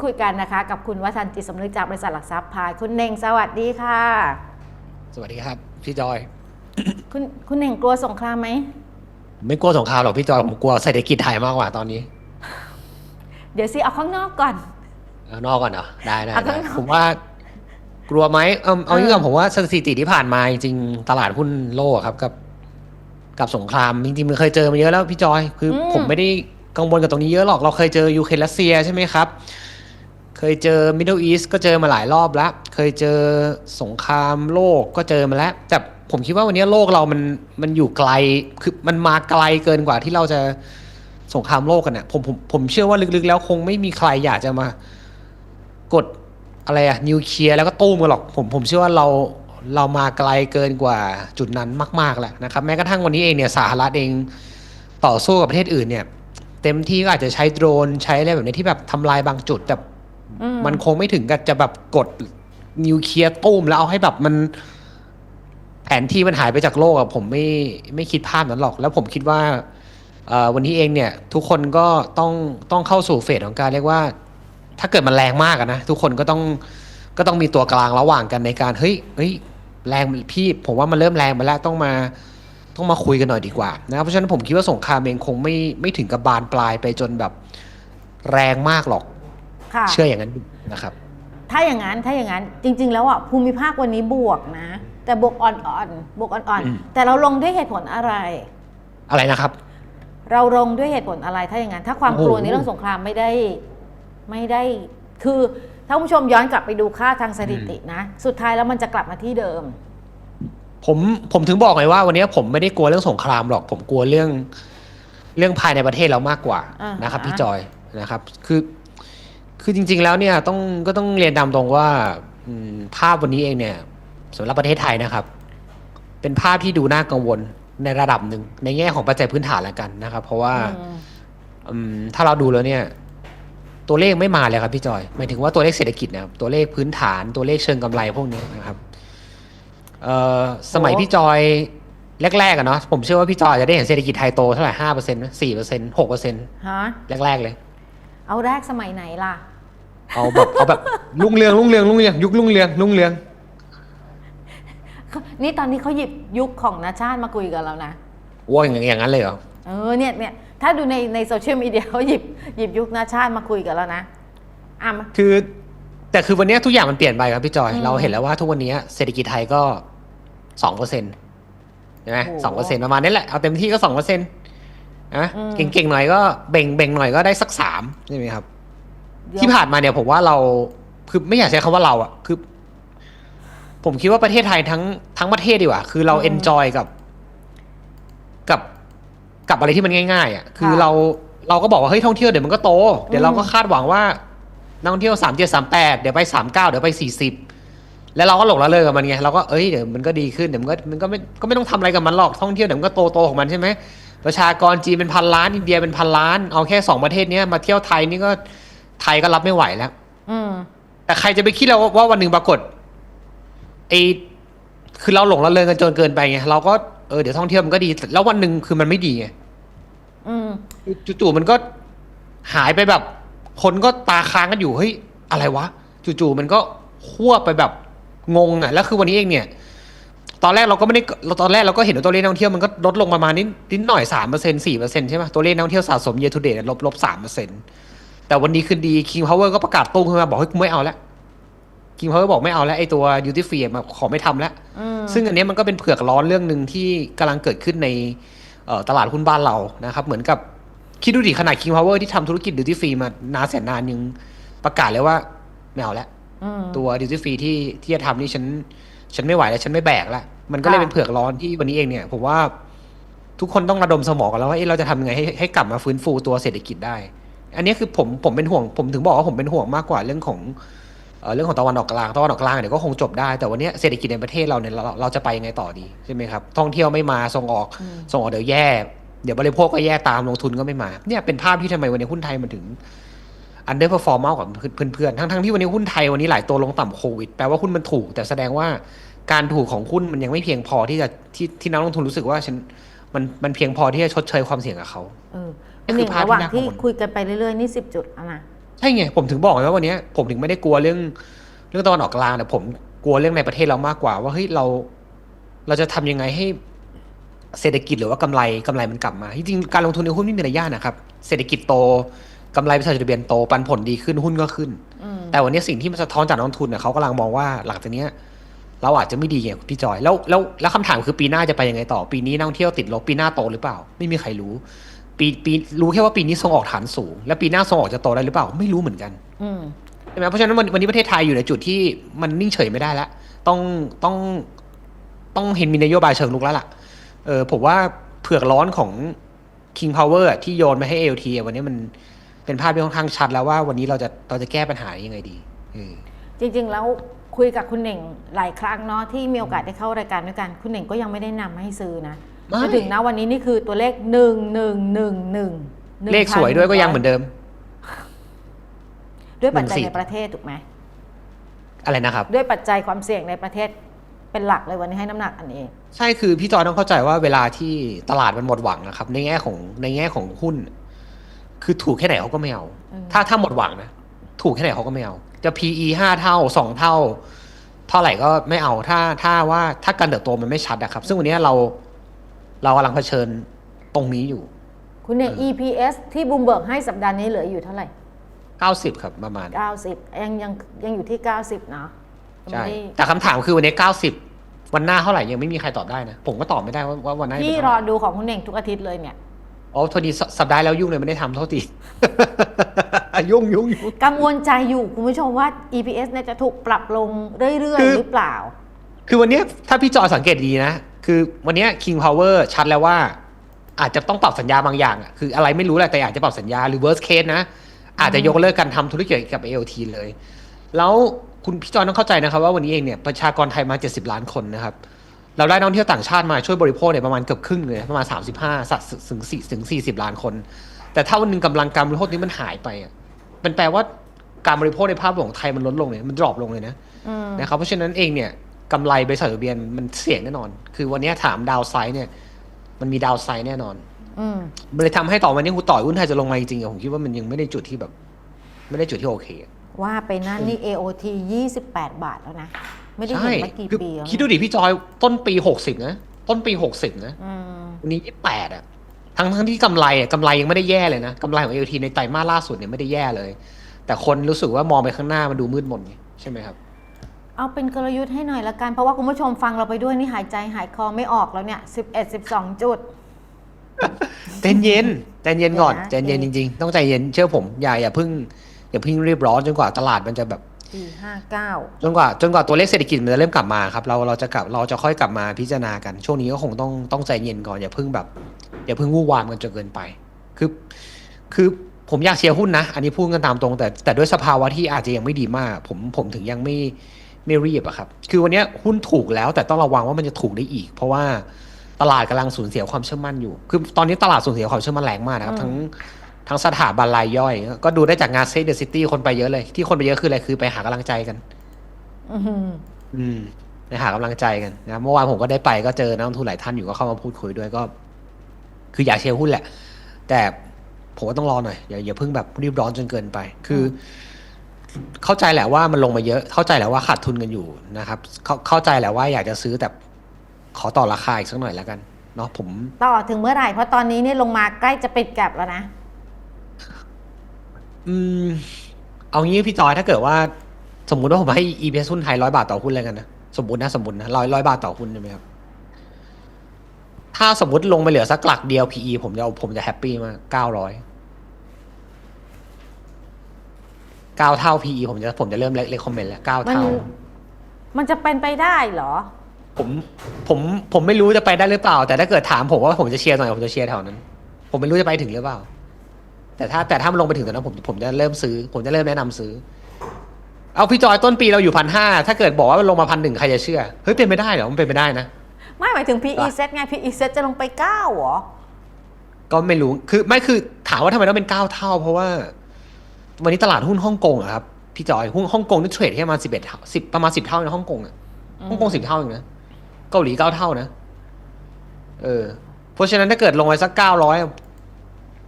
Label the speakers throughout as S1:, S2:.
S1: ดคุยกันนะคะ กับคุณวัฒนจิตสำนึกจากบริษัทหลักทรัพย์พายคุณเน่งสวัสดีค่ะ
S2: สวัสดีครับ พี่จอย
S1: คุณคุณเน่งกลัวสงครามไหม
S2: ไม่กลัวสงครามหรอกพี่จอยผมกลัวเศรษฐกิจไทยมากกว่าตอนนี้
S1: เดี๋ยวสิเอาข้างนอกก่อน
S2: เอานอกก่อนเหรอได้ได้
S1: เอา
S2: ได้
S1: ข้างนอก
S2: ผมว่ากลัวไหมเอมเอา
S1: เออ
S2: งี้ก่อนผมว่าสถิติที่ผ่านมาจริงๆตลาดหุ้นโลกอะครับกับกับสงครามจริงๆมันเคยเจอมาเยอะแล้วพี่จอย คืออ
S1: ม
S2: ผมไม่ได้กังวลกับตรงนี้เยอะหรอกเราเคยเจอยูเครนรัสเซียใช่ไหมครับ เคยเจอมิดเดิลอีสก็เจอมาหลายรอบแล้ว เคยเจอสงครามโลกก็เจอมาแล้ว แต่ผมคิดว่าวันนี้โลกเรามันมันอยู่ไกล คือมันมาไกลเกินกว่าที่เราจะสงครามโลกกันเนี่ยผมผมผมเชื่อว่าลึกๆ แล้วคงไม่มีใครอยากจะมากดอะไรอะนิวเคลียร์แล้วก็ตู้มกันหรอก ผมผมเชื่อว่าเราเรามาไกลเกินกว่าจุดนั้นมาก ๆแหล้วนะครับ แม้กระทั่งวันนี้เองเนี่ยสหรัฐเองต่อสู้กับประเทศอื่นเนี่ย เต็มที่ก็อาจจะใช้โดรนใช้อะไรแบบนี้ที่แบบทำลายบางจุดแต่
S1: มั
S2: นคงไม่ถึงกับจะแบบกดนิวเคลียร์ตุ้มแล้วเอาให้แบบมัน แผนที่มันหายไปจากโลกอะผมไม่ไม่คิดภาพนั้นหรอก แล้วผมคิดว่าวันนี้เองเนี่ย ทุกคนก็ต้องต้องเข้าสู่เฟสของการเรียกว่า ถ้าเกิดมันแรงมากนะทุกคนก็ต้องก็ต้องมีตัวกลางระหว่างกันในการเฮ้ยเฮ้ยแรงพี่ผมว่ามันเริ่มแรงไปแล้วต้องมาต้องมาคุยกันหน่อยดีกว่านะครับเพราะฉะนั้นผมคิดว่าสงครามเองคงไม่ไม่ถึงกับบานปลายไปจนแบบแรงมากหรอก
S1: ค่ะ
S2: เชื่ออย่างนั้นนะครับ
S1: ถ้าอย่างนั้นถ้าอย่างนั้นจริง ๆ แล้วอะภูมิภาควันนี้บวกนะ แต่บวกอ่อนๆบวกอ่อน
S2: อืม
S1: ๆ แต่เราลงด้วยเหตุผลอะไร
S2: อะไรนะครับ
S1: เราลงด้วยเหตุผลอะไรถ้าอย่างนั้น ถ้าความ
S2: โอ้โห
S1: กลัวในเรื่องสงครามไม่ได้ไม่ได้ คือถ้าคุณผู้ชมย้อนกลับไปดูค่าทางสถิตินะ สุดท้ายแล้วมันจะกลับมาที่เดิม
S2: ผมผมถึงบอกไงว่าวันนี้ผมไม่ได้กลัวเรื่องสงครามหรอก ผมกลัวเรื่องเรื่องภายในประเทศเรามากกว่า
S1: อ่าฮะ
S2: นะครับ พี่จอยนะครับ คือ คือจริง ๆ แล้วเนี่ยต้องก็ต้องเรียนตามตรงว่าอืมภาพวันนี้เองเนี่ยสำหรับประเทศไทยนะครับ เป็นภาพที่ดูน่ากังวลในระดับหนึ่งในแง่ของปัจจัยพื้นฐานแล้วกันนะครับ เพราะว่า
S1: อืม
S2: อืมถ้าเราดูแล้วเนี่ย ตัวเลขไม่มาเลยครับพี่จอยหมายถึงว่าตัวเลขเศรษฐกิจนะครับตัวเลขพื้นฐานตัวเลขเชิงกำไรพวกนี้นะครับเอ่อสมัย
S1: โอ้
S2: พี่จอยแรกๆอะเนาะผมเชื่อว่าพี่จอยจะได้เห็นเศรษฐกิจไทยโตเท่าไหร่ห้าเปอร์เซ็นต์สี่เปอร์เซ็นต์หกเปอร์เซ็นต์
S1: ฮะ
S2: แรกๆเลย
S1: เอาแรกสมัยไหนล่ะ
S2: เอาแบบเอาแบบรุ่งเรืองรุ่งเรืองรุ่งเรืองยุครุ่งเรืองรุ่งเรือง
S1: นี่ตอนนี้เขาหยิบยุคของนาชาติมาคุยกับเรานะ
S2: ว่าอย่างอย่างนั้นเลยเหรอ
S1: เออเนี่ยเนี่ยถ้าดูในในโซเชียลมีเดียเขาหยิบหยิบยุคนาชาติมาคุยกับเรานะอะมา
S2: คือแต่คือวันนี้ทุกอย่างมันเปลี่ยนไปครับพี่จอย
S1: อืม
S2: เราเห็นแล้วว่าทุกวันนี้เศรษฐกิจไทยก็สองเปอร์เซ็นต์ใช่ไหม
S1: โอ้โห
S2: สองเปอร์เซ็นต์ประมาณนี้แหละ เอาเต็มที่ก็สองเปอร์เซ็นต์นะ
S1: อืม
S2: เก่งๆหน่อยก็เบ่งเบ่งหน่อยก็ได้สักสามใช่ไหมครับ
S1: เดี๋ยว
S2: ที่ผ่านมาเนี่ยผมว่าเราคือไม่อยากใช้คำว่าเราอะคือ ผมคิดว่าประเทศไทยทั้งทั้งประเทศดีกว่า คือเราเอนจอยกับ กับกับอะไรที่มันง่ายๆอะคือเราเราก็บอกว่าเฮ้ยท่องเที่ยวเดี๋ยวมันก็โต เดี๋ยวเราก็คาดหวังว่านักท่องเที่ยวสามเจ็ดสามแปดเดี๋ยวไปสามเก้าเดี๋ยวไปสี่สิบแล้วเราก็หลงละเลยกับมันไงเราก็เอ้ยเดี๋ยวมันก็ดีขึ้นเดี๋ยวมันก็มันก็ไม่ก็ไม่ต้องทำอะไรกับมันหรอกท่องเที่ยวเดี๋ยวมันก็โตโตของมันใช่ไหมประชากรจีนเป็นพันล้านอินเดียเป็นพันล้านเอาแค่สองประเทศเนี้ยมาเที่ยวไทยนี่ก็ ไทยก็รับไม่ไหวแล้ว
S1: อืม
S2: แต่ใครจะไปคิดเราว่าวันหนึ่งปรากฏไอคือเราหลงละเลยกันจนเกินไปไงเราก็เออเดี๋ยวท่องเที่ยวมันก็ดี แล้ววันหนึ่งคือมันไม่ดีไง
S1: อืม
S2: จู่ๆมันก็หายไปแบบ คนก็ตาค้างกันอยู่เฮ้ยอะไรวะ จู่ๆมันก็ขั้วไปแบบงงอะแล้วคือวันนี้เองเนี่ย ตอนแรกเราก็ไม่ได้เราตอนแรกเราก็เห็นว่าตัวเลขนักท่องเที่ยวมันก็ลดลงประมาณนิดนิดหน่อยสามเปอร์เซ็นสี่เปอร์เซ็นใช่ไหมตัวเลขนักท่องเที่ยวสะสม year to date ลบลบสามเปอร์เซ็น แต่วันนี้คือดี King Power ก็ประกาศตุ้งขึ้นมาบอกเฮ้ยกูไม่เอาแล้ว King Power บอกไม่เอาแล้วไอ้ตัว duty free อะมาขอไม่ทำแล้ว
S1: อืม
S2: ซึ่งอันเนี้ยมันก็เป็นเผือกร้อนเรื่องหนึ่งที่กำลังเกิดขึ้นในเอ่อตลาดหุ้นบ้านเรานะครับ เหมือนกับคิดดูดิขนาด King Power ที่ทำธุรกิจ duty free มานานแสนนานยังประกาศเลยว่าไม่เอาแล้ว
S1: อืม
S2: ตัว duty free ที่ที่จะทำนี่ฉันฉันไม่ไหวแล้ว ฉันไม่แบกแล้ว มันก็เลย
S1: ค่ะ
S2: เป็นเผือกร้อนที่วันนี้เองเนี่ย ผมว่าทุกคนต้องระดมสมองกันแล้วว่าเอ๊ะเราจะทำยังไงให้ให้กลับมาฟื้นฟูตัวเศรษฐกิจได้ อันนี้คือผมผมเป็นห่วงผมถึงบอกว่าผมเป็นห่วงมากกว่าเรื่องของเอ่อเรื่องของตะวันออกกลางตะวันออกกลางเดี๋ยวก็คงจบได้แต่วันเนี้ยเศรษฐกิจในประเทศเราเนี่ยเราเราจะไปยังไงต่อดีใช่ไหมครับท่องเที่ยวไม่มาส่งออก
S1: อืม
S2: ส่งออกเดี๋ยวแย่เดี๋ยวบริโภคก็แย่ตามลงทุนก็ไม่มาเนี่ยเป็นภาพที่ทำไมวันนี้หุ้นไทยมันถึงอันเดอร์เพอร์ฟอร์มมากกว่าเพื่อนๆทั้งๆที่วันนี้หุ้นไทยวันนี้หลายตัวลงต่ำโควิดแปลว่าหุ้นมันถูก แต่แสดงว่าการถูกของหุ้นมันยังไม่เพียงพอที่จะที่ที่นักลงทุนรู้สึกว่าฉันมันมันเพียงพอที่จะชดเชยความเสี่ยงกับเขา
S1: เออ
S2: นี่
S1: ห
S2: คือ
S1: นึ่ง
S2: ภาพ
S1: ระหว่าง
S2: ที่น่ากั
S1: ที่
S2: งวล
S1: คุยกันไปเรื่อยๆนี่สิบจุดเอานะ
S2: ใช่ไงผมถึงบอกไงว่าวันเนี้ยผมถึงไม่ได้กลัวเรื่อง เรื่องตะวันออกกลางแต่ผมกลัวเรื่องในประเทศเรามากกว่า ว่าเฮ้ยเรา เราจะทำยังไงให้เศรษฐกิจหรือว่ากำไรกำไรมันกลับมาจริงๆการลงทุนในหุ้นไม่มีระยะนะครับ เศรษฐกิจโตกำไรบริษัทจดทะเบียนโตปันผลดีขึ้นหุ้นก็ขึ้น
S1: อืม
S2: แต่วันนี้สิ่งที่มันสะท้อนจากนักลงทุนเนี่ยเขากำลังมองว่าหลังจากเนี้ยเราอาจจะไม่ดีไงพี่จอยแล้วแล้วแล้วคำถามคือปีหน้าจะไปยังไงต่อปีนี้นักท่องเที่ยวติดลบปีหน้าโตหรือเปล่า ไม่มีใครรู้ ปีปีรู้แค่ว่าปีนี้ส่งออกฐานสูง แล้วปีหน้าส่งออกจะโตได้หรือเปล่าไม่รู้เหมือนกัน
S1: อืม
S2: ใช่ไหมเพราะฉะนั้นวันวันนี้ประเทศไทยอยู่ในจุดที่มันนิ่งเฉยไม่ได้แล้วต้องต้องต้องเห็นมีนโยบายเชิงลุกแล้วล่ะเออผมว่าเผือกร้อนของ King Power อะที่โยนมาให้ AOT อะวันนี้มันเป็นภาพที่ค่อนข้างชัดแล้วว่าวันนี้เราจะเราจะแก้ปัญหายังไงดีเออ
S1: จริง ๆ แล้วคุยกับคุณเหน่งหลายครั้งเนาะที่มีโอกาสได้เข้ารายการด้วยกัน คุณเหน่งก็ยังไม่ได้นำให้ซื้อนะ
S2: ไม่
S1: จนถึงนะวันนี้นี่คือตัวเลขหนึ่งหนึ่งหนึ่งหนึ่ง
S2: เลขสวยด้วยก็ยังเหมือนเดิม
S1: ด้วยปัจจัย
S2: หนึ่งสี่
S1: ในประเทศถูกไหม
S2: อะไรนะครับ
S1: ด้วยปัจจัยความเสี่ยงในประเทศเป็นหลักเลยวันนี้ให้น้ำหนักอันนี้
S2: ใช่คือพี่จอยต้องเข้าใจว่าเวลาที่ตลาดมันหมดหวังนะครับ ในแง่ของในแง่ของหุ้น คือถูกแค่ไหนเขาก็ไม่เอา
S1: อืม
S2: ถ้าถ้าหมดหวังนะถูกแค่ไหนเขาก็ไม่เอา จะ PE ห้าเท่าสองเท่า เท่าไหร่ก็ไม่เอาถ้าถ้าว่าถ้าการเติบโตมันไม่ชัดอะครับ ซึ่งวันนี้เรา เรากำลังเผชิญตรงนี้อยู่
S1: คุณเหน่ง EPS ที่บูมเบิร์กให้สัปดาห์นี้เหลืออยู่เท่าไหร่
S2: 90 ครับประมาณ
S1: 90 ยังยังยังอยู่ที่ 90เนาะยัง
S2: ใช่
S1: ไม่ได้
S2: แต่คำถามคือวันนี้ 90 วันหน้าเท่าไหร่ยังไม่มีใครตอบได้นะ ผมก็ตอบไม่ได้ว่าว่าวันหน้าจะ
S1: พี่
S2: เป็น
S1: ร
S2: เท่า
S1: อ
S2: ไหร่
S1: ดูของคุณเหน่งทุกอาทิตย์เลยเนี่ย
S2: อ๋อพอดีสสัปดาห์แล้วยุ่งเลยไม่ได้ทำโทษทียุ่งยุ่งยุ่ง
S1: กังวลใจอยู่คุณผู้ชมว่า EPS เนี่ยจะถูกปรับลงเรื่อย
S2: คือ
S1: ๆหรือเปล่า
S2: คือวันเนี้ยถ้าพี่จอยสังเกตดีนะ คือวันเนี้ย King Power ชัดแล้วว่า อาจจะต้องปรับสัญญาบางอย่างอะคืออะไรไม่รู้แหละแต่อาจจะปรับสัญญาหรือ worst case นะ อาจจะยกเลิกการทำธุรกิจกับ AOT เลย แล้วคุณพี่จอยต้องเข้าใจนะครับว่าวันนี้เองเนี่ยประชากรไทยมา 70 ล้านคนนะครับ เราได้นักท่องเที่ยวต่างชาติมาช่วยบริโภคเนี่ยประมาณเกือบครึ่งเลยประมาณ 35สัดถึง4ถึง 40 ล้านคน แต่ถ้าวันหนึ่งกำลังการบริโภคนี้มันหายไปอะมันแปลว่าการบริโภคในภาพรวมของไทยมันลดลงเลยมันดรอปลงเลยนะ
S1: อืม
S2: นะครับเพราะฉะนั้นเองเนี่ย กำไรบริษัทจดทะเบียนมันเสี่ยงแน่นอน คือวันนี้ถามดาวไซด์เนี่ย มันมีดาวไซด์แน่นอน
S1: อืม
S2: มันเลยทำให้ต่อวันนี้คุณต่อยหุ้นไทยจะลงมาจริงๆอะผมคิดว่ามันยังไม่ได้จุดที่แบบ ไม่ได้จุดที่โอเคอะ
S1: ว่าไปนั่นนี่ AOT 28 บาทแล้วนะ ไม่ได้
S2: ใช่
S1: เห็นมากี่
S2: คือ
S1: ปีแล้ว
S2: คิดดูดิพี่จอยต้นปีหกสิบนะ ต้นปีหกสิบนะ
S1: อืม
S2: วันนี้ยี่แปดอะทั้งทั้งที่กำไรอะกำไรยังไม่ได้แย่เลยนะกำไรของเอทีในไตรมาสล่าสุดเนี่ยไม่ได้แย่เลย แต่คนรู้สึกว่ามองไปข้างหน้ามันดูมืดมนไงใช่ไหมครับ
S1: เอาเป็นกลยุทธ์ให้หน่อยละกัน เพราะว่าคุณผู้ชมฟังเราไปด้วยนี่หายใจหายคอไม่ออกแล้วเนี่ย11 12จุด
S2: ใจเย็นใจเย็นก่อน
S1: เดี๋
S2: ใจ
S1: ยวนะ
S2: เย็นจริง ๆ ต้องใจเย็นเชื่อผมอย่าอย่าเพิ่งอย่าเพิ่งรีบร้อนจนกว่าตลาดมันจะแบบ
S1: ปี59
S2: จนกว่าจนกว่าตัวเลขเศรษฐกิจมันจะเริ่มกลับมาครับเราเราจะกลับเราจะค่อยกลับมาพิจารณากัน ช่วงนี้ก็คงต้องต้องใจเย็นก่อนอย่าเพิ่งแบบ อย่าเพิ่งวู่วามกันจนเกินไปคือคือผมอยากเชียร์หุ้นนะ อันนี้พูดกันตามตรงแต่แต่ด้วยสภาวะที่อาจจะยังไม่ดีมาก ผมผมถึงยังไม่ ไม่รีบอะครับ คือวันเนี้ยหุ้นถูกแล้วแต่ต้องระวังว่ามันจะถูกได้อีก เพราะว่าตลาดกำลังสูญเสียความเชื่อมั่นอยู่ คือตอนนี้ตลาดสูญเสียความเชื่อมั่นแรงมากนะครับ
S1: อืม
S2: ทั้งทั้งสถาบันรายย่อย ก็ดูได้จากงานเซตเดอะซิตี้คนไปเยอะเลย ที่คนไปเยอะคืออะไรคือไปหากำลังใจกัน
S1: อื้อหือ
S2: อืมไปหากำลังใจกันนะเมื่อวานผมก็ได้ไปก็เจอนักลงทุนหลายท่านอยู่ก็เข้ามาพูดคุยด้วยก็ คืออยากเชียร์หุ้นแหละ แต่ผมก็ต้องรอหน่อยอย่าอย่าเพิ่งแบบรีบร้อนจนเกินไป คือ เข้าใจแหละว่ามันลงมาเยอะ เข้าใจแหละว่าขาดทุนกันอยู่นะครับ เข้าเข้าใจแหละว่าอยากจะซื้อแต่ขอต่อราคาอีกสักหน่อยแล้วกันเนาะผม
S1: ต่อถึงเมื่อไหร่ เพราะตอนนี้เนี่ยลงมาใกล้จะปิดแกลบแล้วนะ
S2: อืม เอางี้พี่จอยถ้าเกิดว่า สมมุติว่าผมให้ EPS หุ้นไทยร้อยบาทต่อหุ้นเลยกันนะสมมตินะสมมตินะร้อยร้อยบาทต่อหุ้นใช่ไหมครับ ถ้าสมมติลงไปเหลือสักหลักเดียว PE ผมจะเอาผมจะแฮปปี้มากเก้าร้อย เก้าเท่า PE ผมจะผมจะเริ่มเล็กคอมเมนต์แล้วเก้า
S1: มัน
S2: เท่า
S1: มันจะเป็นไปได้เหรอ
S2: ผมผมผมไม่รู้จะไปได้หรือเปล่า แต่ถ้าเกิดถามผมว่าผมจะเชียร์ตรงไหนผมจะเชียร์แถวนั้น ผมไม่รู้จะไปถึงหรือเปล่า แต่ถ้าแต่ถ้ามันลงไปถึงตรงนั้นผมผมจะเริ่มซื้อ ผมจะเริ่มแนะนำซื้อ เอาพี่จอยต้นปีเราอยู่พันห้าถ้าเกิดบอกว่ามันลงมาพันหนึ่งใครจะเชื่อเฮ้ยเป็นไม่ได้เหรอมันเป็นไม่ได้นะ
S1: ไม่หมายถึง PE
S2: ว่ะ
S1: set ไง PE set จะลงไป9เหรอ
S2: ก็ไม่รู้คือไม่คือถามว่าทำไมต้องเป็นเก้าเท่า เพราะว่า วันนี้ตลาดหุ้นฮ่องกงอะครับพี่จอยหุ้นฮ่องกงนี่เทรดแค่ประมาณสิบเอ็ดเท่าสิบประมาณสิบเท่าในฮ่องกงอะฮ่องกงสิบเท่าเองนะเกาหลีเก้าเท่านะเออเพราะฉะนั้นถ้าเกิดลงไปสักเก้าร้อย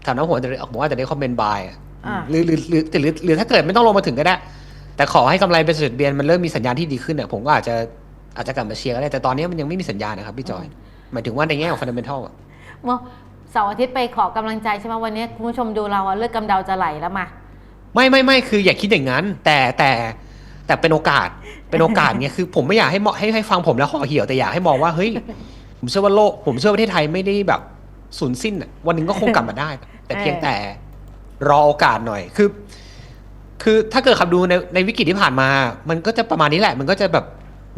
S2: ถามน้ำหัวจะผมว่าจะได้คอมเมนต์บายอะ
S1: อ่า
S2: หรือหรือหรือหรือหรือถ้าเกิดไม่ต้องลงมาถึงก็ได้ แต่ขอให้กำไรเป็นสุดเบียนมันเริ่มมีสัญญาณที่ดีขึ้นเนี่ยผมก็อาจจะอาจจะกลับมาเชียร์ก็ได้ แต่ตอนนี้มันยังไม่มีสัญญาณนะครับพี่จอย หมายถึงว่าในแง่ของฟันเดเมนทัลอะ
S1: เมื่อเสาร์อาทิตย์ไปขอกำลังใจใช่ไหมวันนี้คุณผู้ชมดูเราอะเลือดกำเดาจะไหลแล้วมา
S2: ไม่ไม่ไม่คืออย่าคิดอย่างนั้น แต่แต่แต่เป็นโอกาสเป็นโอกาสเนี่ยคือผมไม่อยากให้เหมาะให้ให้ฟังผมแล้วห่อเหี่ยวแต่อยากให้มองว่าเฮ้ยผมเชื่อว่าโลก ผมเชื่อว่าประเทศไทยไม่ได้แบบสูญสิ้นอะวันหนึ่งก็คงกลับมาได้ แต่เพียงแต่รอโอกาสหน่อยคือ คือถ้าเกิดขับดูในในวิกฤตที่ผ่านมา มันก็จะประมาณนี้แหละ มันก็จะแบบ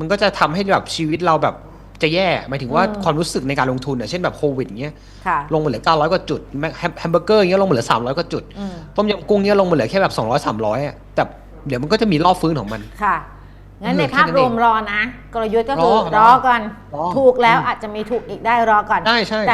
S2: มันก็จะทำให้แบบชีวิตเราแบบ จะแย่หมายถึงว่า
S1: อืม
S2: ความรู้สึกในการลงทุนอะเช่นแบบโควิดอย่างเงี้ย
S1: ค่ะ
S2: ลงมาเหลือ900กว่าจุดแมแฮมแฮมเบอร์เกอร์อย่างเงี้ยลงมาเหลือ300กว่าจุด
S1: อืม
S2: ต้มยำกุ้งเนี้ยลงมาเหลือแค่แบบ200 300อะแต่เดี๋ยวมันก็จะมีรอบฟื้นของมัน
S1: ค่ะงั้น
S2: เออ
S1: ในภาพ
S2: แค่นั้น
S1: ร
S2: เอง
S1: วมรอนะ กลยุทธ์ก็คือ
S2: รอ
S1: รอก่อน
S2: รอ
S1: ถูกแล้ว
S2: อืม
S1: อาจจะมีถูกอีกได้รอก่อน
S2: ได้ใช่
S1: แต่